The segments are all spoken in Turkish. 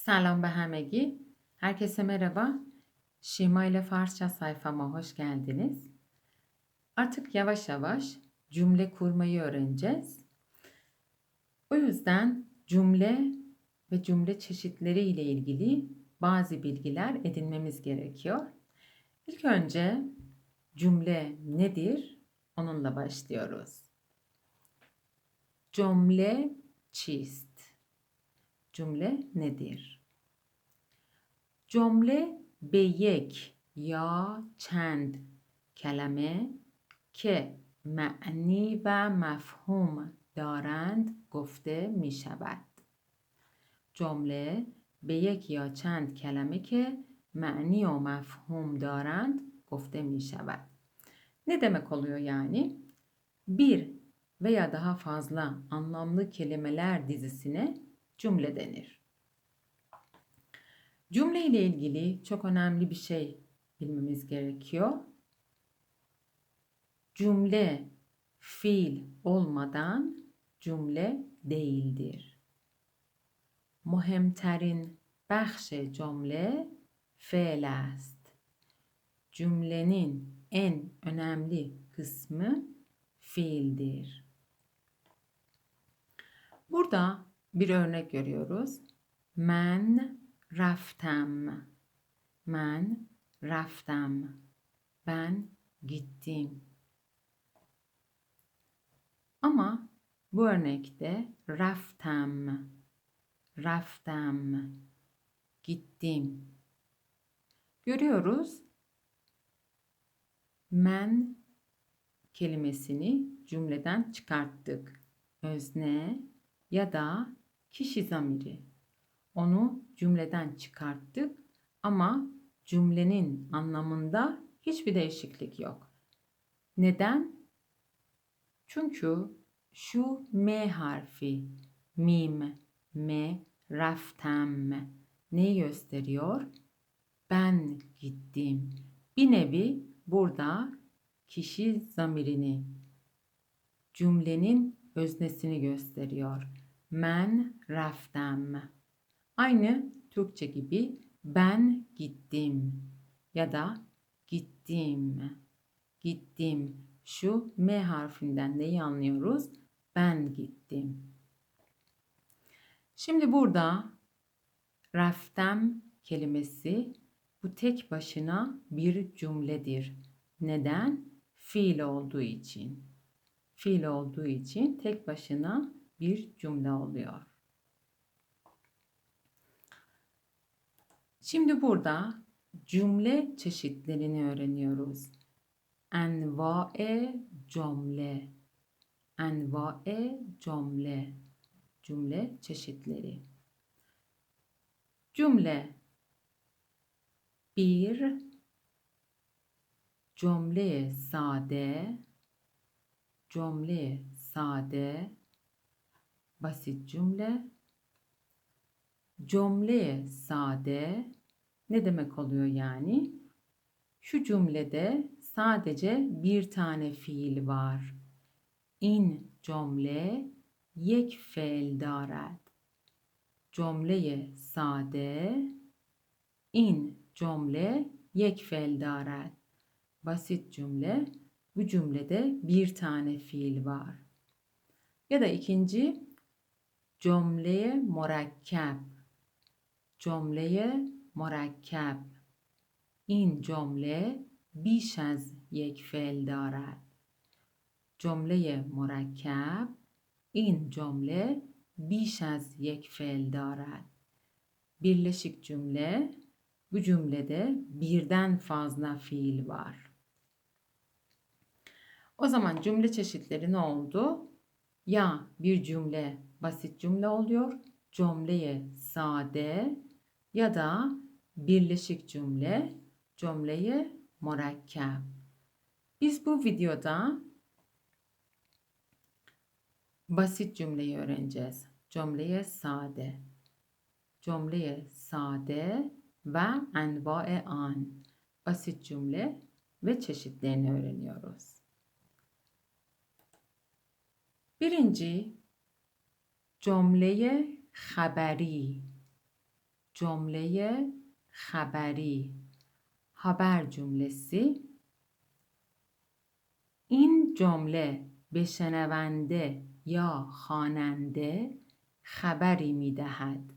Selam be همگی. Herkese merhaba. Şima ile Farsça sayfama hoş geldiniz. Artık yavaş yavaş cümle kurmayı öğreneceğiz. O yüzden cümle ve cümle çeşitleri ile ilgili bazı bilgiler edinmemiz gerekiyor. İlk önce cümle nedir? Onunla başlıyoruz. Cümle çist. Cümle nedir? Cümle به یک یا چند کلمه که معنی و مفهوم دارند گفته می شود. جمله به یک یا چند کلمه که معنی و مفهوم دارند گفته می şevad. Ne demek oluyor yani? Bir veya daha fazla anlamlı kelimeler dizisine cümle denir. Cümle ile ilgili çok önemli bir şey bilmemiz gerekiyor. Cümle fiil olmadan cümle değildir. مهمترین بخش cümle فعل است. Cümlenin en önemli kısmı fiildir. Burada bir örnek görüyoruz. Men raftam. Men raftam. Ben gittim. Ama bu örnekte raftam raftam, gittim. Görüyoruz. Men kelimesini cümleden çıkarttık. Özne ya da kişi zamiri. Onu cümleden çıkarttık ama cümlenin anlamında hiçbir değişiklik yok. Neden? Çünkü şu M harfi mim me raftem neyi gösteriyor? Ben gittim. Bir nevi burada kişi zamirini cümlenin öznesini gösteriyor. Men raftem. Aynı Türkçe gibi ben gittim ya da gittim. Gittim. Şu M harfinden neyi anlıyoruz? Ben gittim. Şimdi burada raftem kelimesi bu tek başına bir cümledir. Neden? Fiil olduğu için. Fiil olduğu için tek başına bir cümle oluyor. Şimdi burada cümle çeşitlerini öğreniyoruz. Envae cümle. Envae cümle cümle çeşitleri. Cümle bir cümle sade cümle sade basit cümle. Cümleye sade ne demek oluyor yani? Şu cümlede sadece bir tane fiil var. İn cümle yek fe'l darad. Cümleye sade in cümle yek fe'l darad. Basit cümle bu cümlede bir tane fiil var. Ya da ikinci cümleye murakkab cümleye murakkab این جمله بیش از یک فعل دارد جمله مرکب این cümle بیش از یک فعل دارد. Birleşik cümle bu cümlede birden fazla fiil var. O zaman cümle çeşitleri ne oldu? Ya bir cümle basit cümle oluyor, cümleye sade ya da birleşik cümle, cümleye murakkab. Biz bu videoda Basit cümleyi öğreneceğiz. Cümleye sade. Cümleye sade ve envae an. Basit cümle ve çeşitlerini öğreniyoruz. Birinci جمله خبری جمله خبری خبر جملسی این جمله به شنونده یا خواننده خبری می دهد.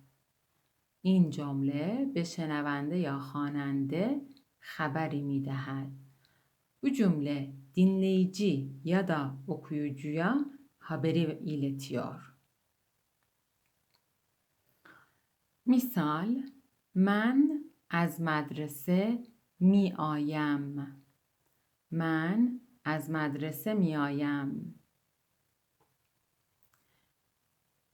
این جمله به شنونده یا خواننده می دهد. Bu جمله دینلیجی یا دا oxuyucuya خبری ایلتیار. Misal, من از مدرسه می آیم. من از مدرسه می آیم.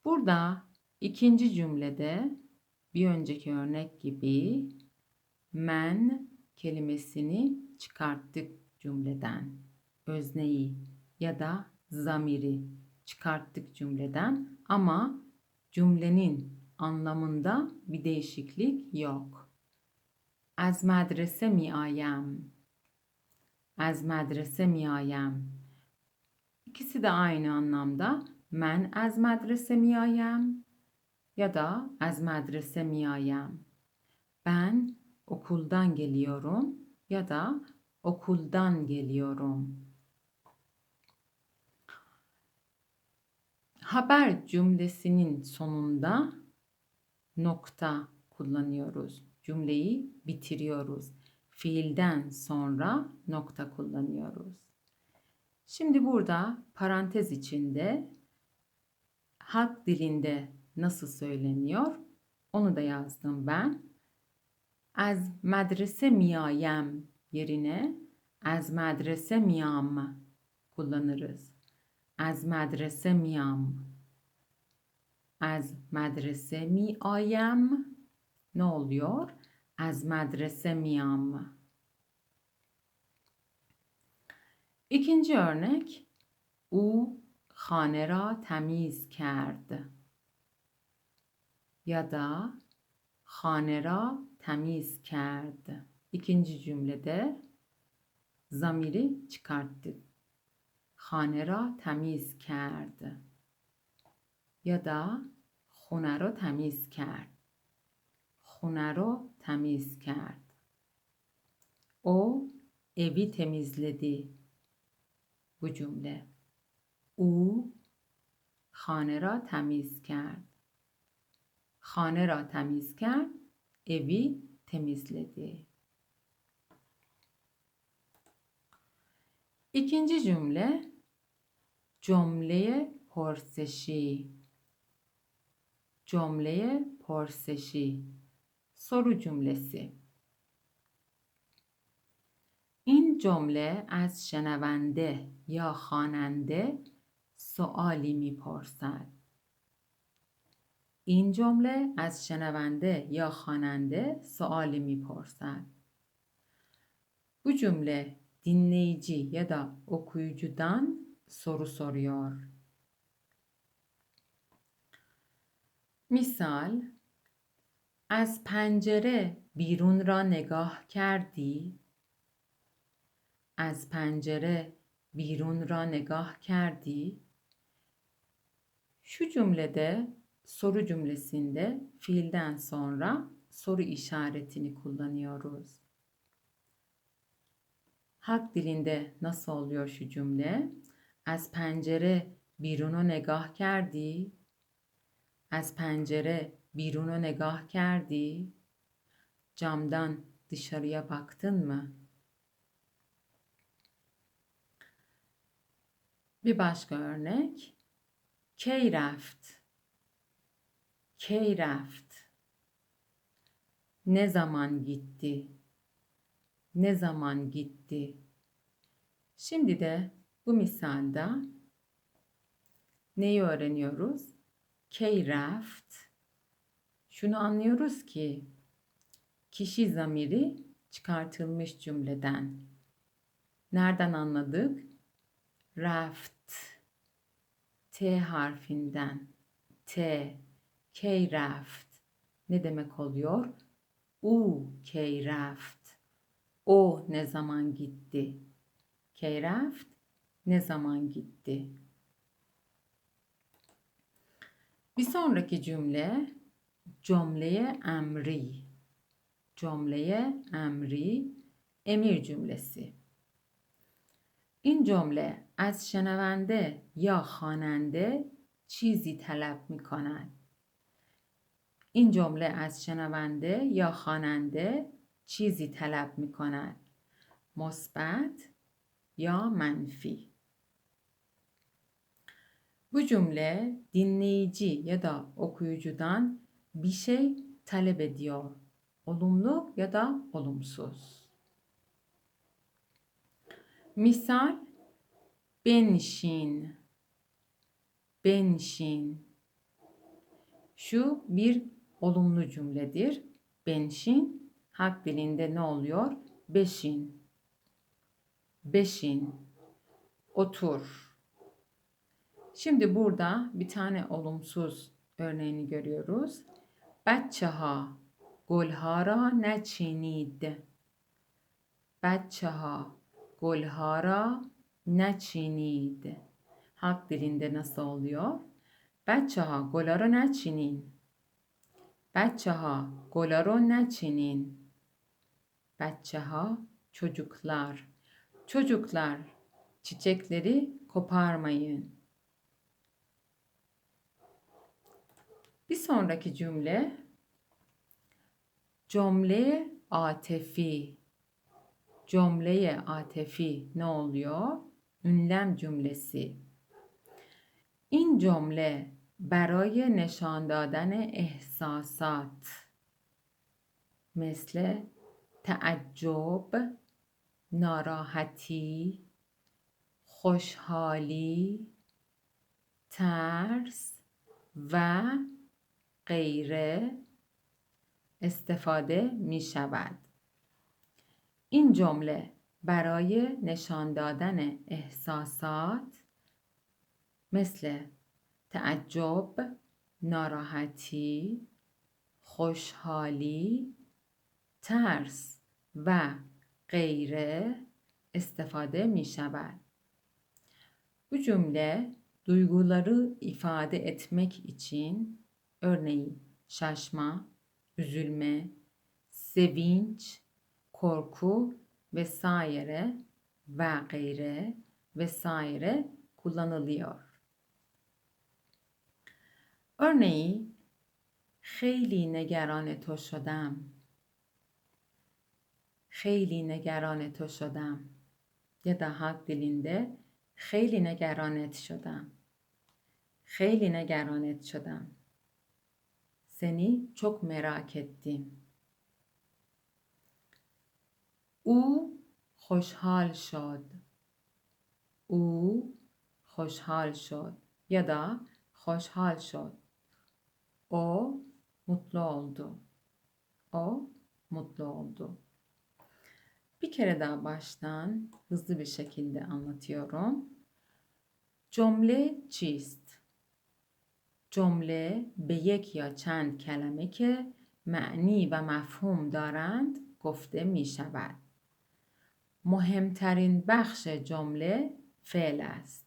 Burada ikinci cümlede bir önceki örnek gibi men kelimesini çıkarttık cümleden. Özneyi ya da zamiri çıkarttık cümleden ama cümlenin anlamında bir değişiklik yok. Az medrese mi ayem? Az medrese mi ayem? İkisi de aynı anlamda. Men az medrese mi ayem? Ya da az medrese mi ayem? Ben okuldan geliyorum ya da okuldan geliyorum. Haber cümlesinin sonunda nokta kullanıyoruz. Cümleyi bitiriyoruz. Fiilden sonra nokta kullanıyoruz. Şimdi burada parantez içinde halk dilinde nasıl söyleniyor onu da yazdım ben. Az medrese miyayem yerine az medrese miyam kullanırız. Az medrese miyam. Az medrese mi ayem ne oluyor? Az medrese miyam. İkinci örnek u خانه را تمیز کرد ya da خانه را temiz کرد. İkinci cümlede zamiri çıkarttık. خانه را temiz کرد یادا خونه رو تمیز کرد. خونه رو تمیز کرد. او اوی تمیز لدی. بو جمله. او خانه را تمیز کرد. خانه را تمیز کرد اوی تمیز لدی. ایکینجی جمله جمله پرسشی. Cümleye پرسشی. soru cümlesi این جمله از شنونده یا خواننده سوالی می‌پرسد. این جمله از شنونده یا خواننده سوالی می‌پرسد. Bu cümle dinleyici ya da okuyucudan soru soruyor. Misal از پنجره بیرون را نگاه کردی؟ از پنجره بیرون را نگاه کردی؟ Şu cümlede soru cümlesinde fiilden sonra soru işaretini kullanıyoruz. Halk dilinde nasıl oluyor şu cümle? Az pencere بیرون نگاه کردی؟ از پنجره بیرون رو نگاه کردی؟ Camdan dışarıya baktın mı? Bir başka örnek. کی رفت کی رفت ne zaman gitti ne zaman gitti şimdi de bu misalde neyi öğreniyoruz Ki raft şunu anlıyoruz ki kişi zamiri çıkartılmış cümleden. Nereden anladık? Raft. T harfinden. T. K raft ne demek oluyor? U K raft O ne zaman gitti? K raft ne zaman gitti? Bir sonraki cümle cümle emri. Cümle emri emir cümlesi. این جمله از شنونده یا خواننده چیزی طلب می کند. این جمله از شنونده یا خواننده چیزی طلب می کند. مثبت یا منفی. Bu cümle dinleyici ya da okuyucudan bir şey talep ediyor. Olumlu ya da olumsuz. Misal benşin benşin şu bir olumlu cümledir. Benşin hak dilinde ne oluyor? Beşin. Beşin. Otur. Şimdi burada bir tane olumsuz örneğini görüyoruz. Betçeha golhara ne çinid. Betçeha golhara ne çinid. Halk dilinde nasıl oluyor? Betçeha golhara ne çinin. Betçeha golhara ne çinin. Betçeha çocuklar. Çocuklar çiçekleri koparmayın. Bir sonraki cümle cümle atefi. Cümleye atefi ne oluyor? Ünlem cümlesi. این جمله برای نشان دادن احساسات مثل تعجب ناراحتی خوشحالی ترس و غیره استفاده می شود. این جمله برای نشان دادن احساسات مثل تعجب، ناراحتی، خوشحالی، ترس و غیره استفاده می şabar. Bu cümle duyguları ifade etmek için örneğin şaşma, üzülme, sevinç, korku vesaire ve gayre vesaire kullanılıyor. örneği خیلی نگران تو شدم خیلی نگران تو شدم ya da halk dilinde خیلی نگرانت شدم خیلی نگرانت شدم seni çok merak ettim او خوشحال شد او خوشحال شد ya da خوشحال شد o mutlu oldu. O mutlu oldu. Bir kere daha baştan hızlı bir şekilde anlatıyorum. جمله چیست؟ جمله به یک یا چند کلمه که معنی و مفهوم دارند گفته می شود. مهمترین بخش جمله فعل است.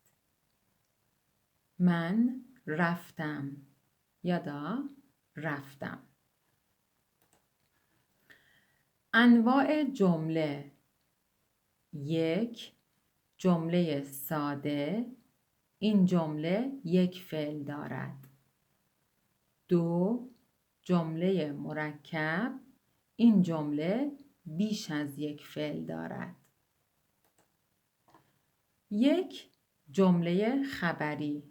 من رفتم یا دا رفتم انواع جمله یک جمله ساده این جمله یک فعل دارد دو جمله مرکب این جمله بیش از یک فعل دارد. یک جمله خبری.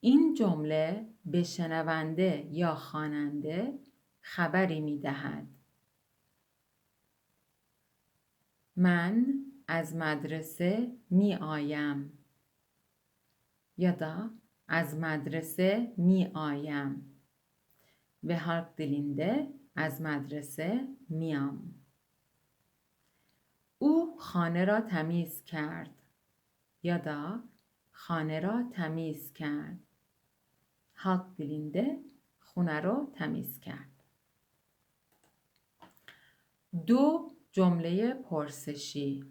این جمله به شنونده یا خواننده خبری می دهد. من از مدرسه می آیم یا دا از مدرسه می آیم به halk dilinde از مدرسه میام او خانه را تمیز کرد. یا دا خانه را تمیز کرد. halk dilinde خونه رو تمیز کرد. دو جمله پرسشی.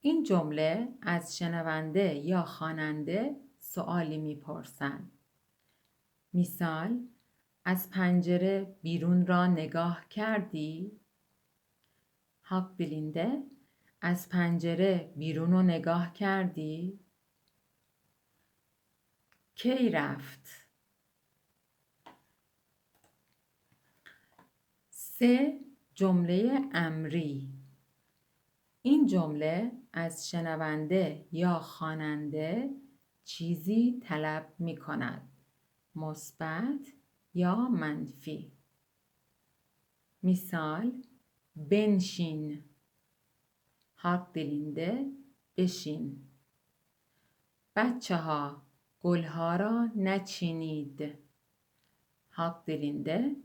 این جمله از شنونده یا خواننده سوالی می‌پرسند. مثال از پنجره بیرون را نگاه کردی؟ Halk dilinde از پنجره بیرون رو نگاه کردی؟ کی رفت؟ سه جمله امری این جمله از شنونده یا خواننده چیزی طلب می کند مثبت یا منفی. مثال بنشین. حق dilinde بشین. بچه ها گلها را نچینید. حق dilinde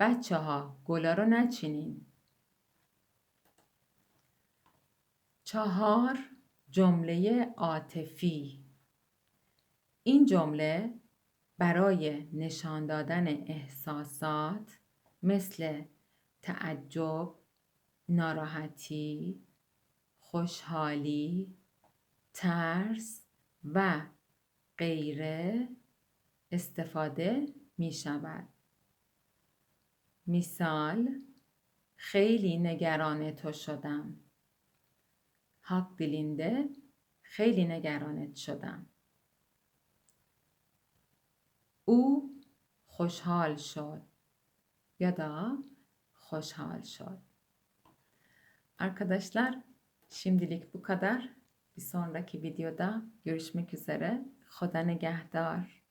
بچه ها گلا را نچینید. چهار جمله عاطفی. این جمله برای نشان دادن احساسات مثل تعجب، ناراحتی، خوشحالی، ترس و غیره استفاده می شود. مثال خیلی نگران تو شدم. حق dilinde خیلی نگرانت شدم. او خوşhal şol ya da خوشhal şol. Arkadaşlar şimdilik bu kadar. Bir sonraki videoda görüşmek üzere. Xoda nigehtar.